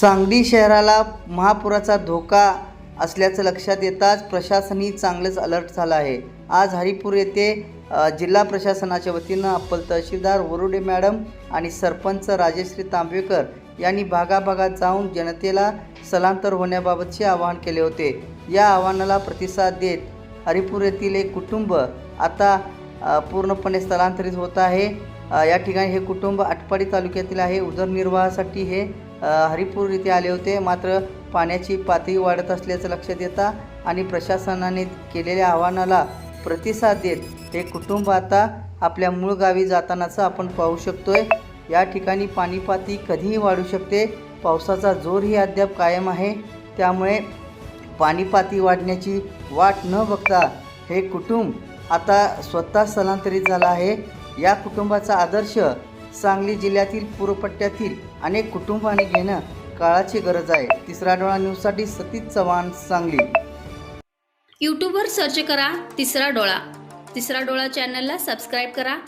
सांगली शहराला महापुराचा धोका असल्याचं लक्षात येताच प्रशासनही चांगलंच अलर्ट झालं आहे. आज हरिपूर येथे जिल्हा प्रशासनाच्या वतीनं अप्पल तहसीलदार वरुडे मॅडम आणि सरपंच राजेश्री तांबेकर यांनी भागाभागात जाऊन जनतेला स्थलांतर होण्याबाबतचे आवाहन केले होते. या आव्हानाला प्रतिसाद देत हरिपूर येथील एक कुटुंब आता पूर्णपणे स्थलांतरित होत आहे. या ठिकाणी हे कुटुंब आटपाडी तालुक्यातील आहे. उदरनिर्वाहासाठी हे हरिपूर इथे आले होते. मात्र पाण्याची पातळी वाढत असल्याचं लक्षात येता आणि प्रशासनाने केलेल्या आव्हानाला प्रतिसाद देत हे कुटुंब आता आपल्या मूळ गावी जातानाचं आपण पाहू शकतोय. या ठिकाणी पाणी पातळी कधीही वाढू शकते. पावसाचा जोरही अद्याप कायम आहे. त्यामुळे पाणी पातळी वाढण्याची वाट न बघता हे कुटुंब आता स्वतः स्थलांतरित झालं आहे. या कुटुंबाचा आदर्श सांगली जिल्ह्यातील पूरपट्ट्यातील अनेक कुटुंबांनी घेणं काळाची गरज आहे. तिसरा डोळा न्यूजसाठी सतीश चव्हाण सांगली. यूट्यूबवर सर्च करा तिसरा डोळा. तिसरा डोळा चॅनलला सबस्क्राईब करा.